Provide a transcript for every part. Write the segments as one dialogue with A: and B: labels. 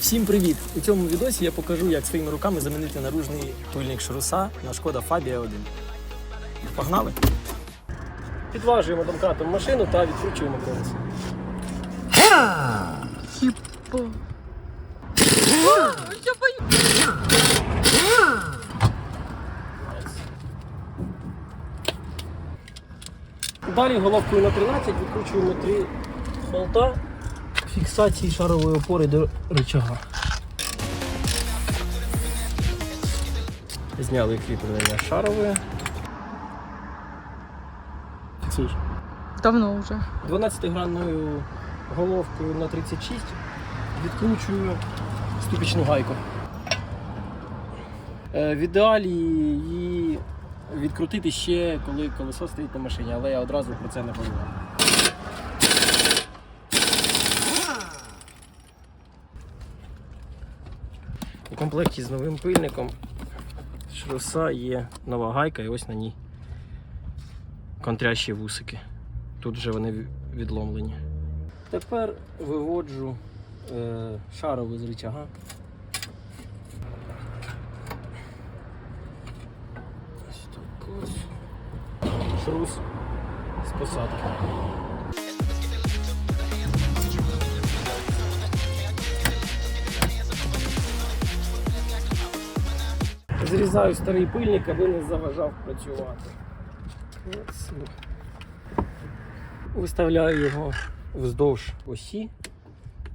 A: Всім привіт! У цьому відосі я покажу, як своїми руками замінити наружний пильник шруса на шкода Фабія 1. Погнали! Підважуємо домкратом машину та відкручуємо колесо.
B: Типа.
A: Далі головкою на 13 відкручуємо три болта фіксації шарової опори до рычага. Зняли кріплення шарової. Фіксуєш.
B: Давно вже.
A: 12-гранною головкою на 36 відкручую ступічну гайку. Е, В ідеалі її відкрутити ще, коли колесо стоїть на машині, але я одразу про це не подумав. У комплекті з новим пильником шруса є нова гайка і ось на ній контрящі вусики. Тут вже вони відломлені. Тепер виводжу е, шаровий з рычага. Ось так ось. Шрус з посадки. Зрізаю старий пильник, аби не заважав працювати. Виставляю його вздовж осі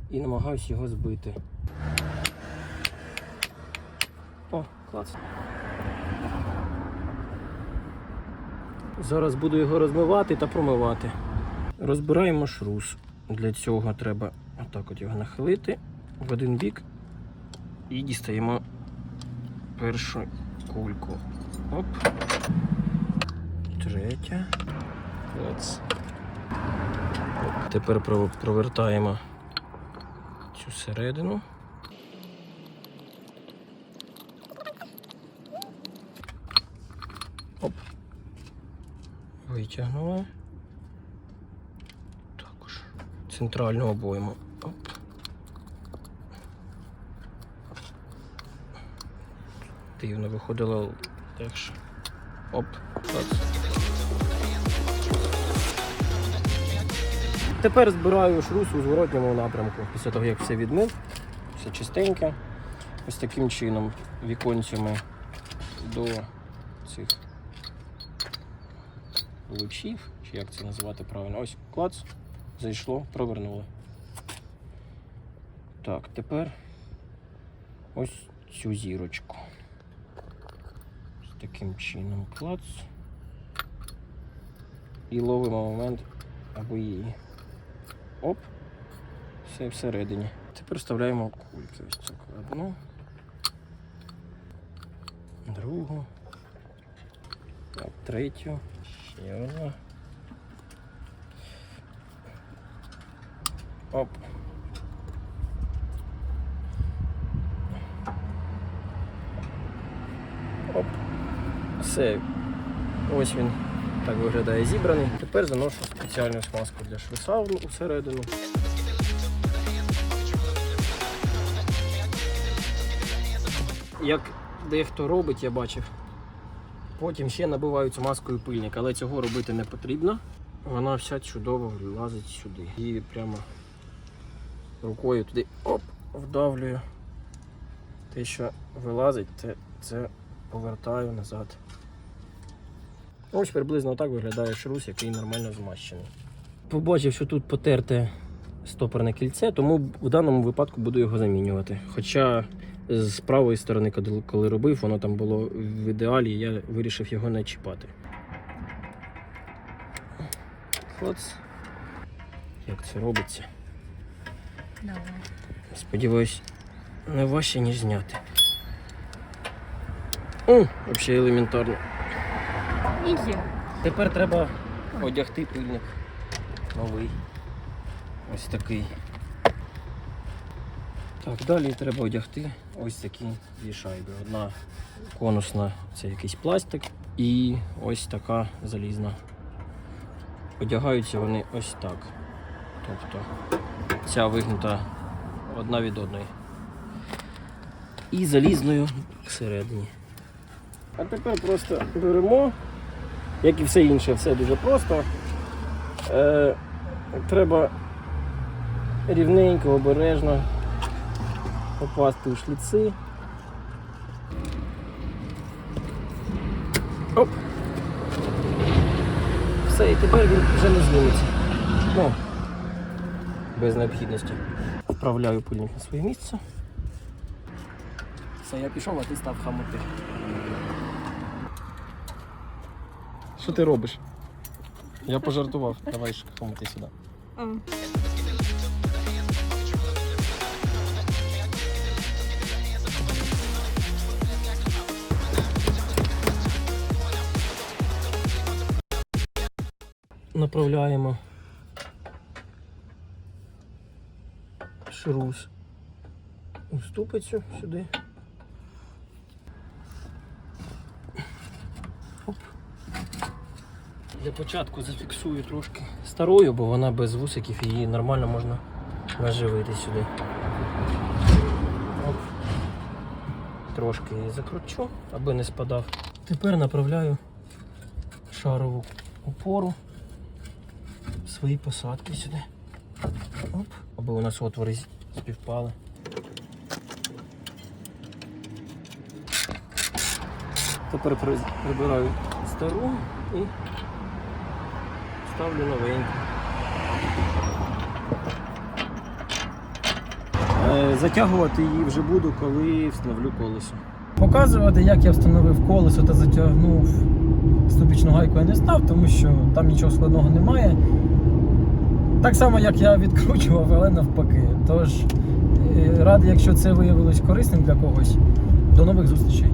A: і намагаюся його збити. О, клас. Зараз буду його розмивати та промивати. Розбираємо шрус. Для цього треба отак от його нахилити в один бік і дістаємо першу кульку. Оп. Третя. Клац. Тепер провертаємо цю середину. Оп. Витягнули. Також центральну обойму. Дивно виходило легше. Оп. Клац. Тепер збираю шрус у зворотньому напрямку. Після того, як все відмив, все чистеньке. Ось таким чином віконцями до цих лучів, чи як це називати правильно. Ось клац, зайшло, провернули. Так, тепер ось цю зірочку. Таким чином клац. І ловимо момент або її. Оп. Все всередині. Тепер вставляємо кульки. Ось так. Одну. Другу. Так, третю. Ще одна. Оп. Оп. Все. Ось він так виглядає зібраний. Тепер заношу спеціальну смазку для швиса усередину. Як дехто робить, я бачив. Потім ще набивають маскою пильник, але цього робити не потрібно. Вона вся чудово влазить сюди. І прямо рукою туди оп, вдавлюю. Те, що вилазить, те, це повертаю назад. Ось приблизно так виглядає шрус, який нормально змащений. Побачив, що тут потерте стопорне кільце, тому в даному випадку буду його замінювати. Хоча з правої сторони, коли- коли робив, воно там було в ідеалі, я вирішив його не чіпати. Клац. Як це робиться?
B: Давай.
A: Сподіваюсь, не важче, ніж зняти. О, взагалі елементарно.
B: І є.
A: Тепер треба одягти пильник. Новий. Ось такий. Так, далі треба одягти ось такі дві шайби. Одна конусна це якийсь пластик, і ось така залізна. Одягаються вони ось так. Тобто ця вигнута одна від одної. і залізною всередині. А тепер просто беремо, як і все інше, все дуже просто. Е, треба рівненько, обережно попасти у шліци. Оп. Все, і тепер він вже не зніметься. Ну, без необхідності. Вправляю пильник на своє місце. Все, я пішов, а ти став хамути. Що ти робиш? Я пожартував. Давай ж хамути сюди. Направляємо шрус у ступицю сюди. Для початку зафіксую трошки старою, бо вона без вусиків її нормально можна наживити сюди. Оп. Трошки її закручу, аби не спадав. Тепер направляю шарову опору свої посадки сюди. Оп. Аби у нас отвори співпали. Тепер прибираю стару і ставлю новеньку. Е, Затягувати її вже буду, коли встановлю колесо. Показувати, як я встановив колесо та затягнув ступічну гайку я не став, тому що там нічого складного немає. Так само, як я відкручував, але навпаки. Тож, е, радий, якщо це виявилось корисним для когось. До нових зустрічей.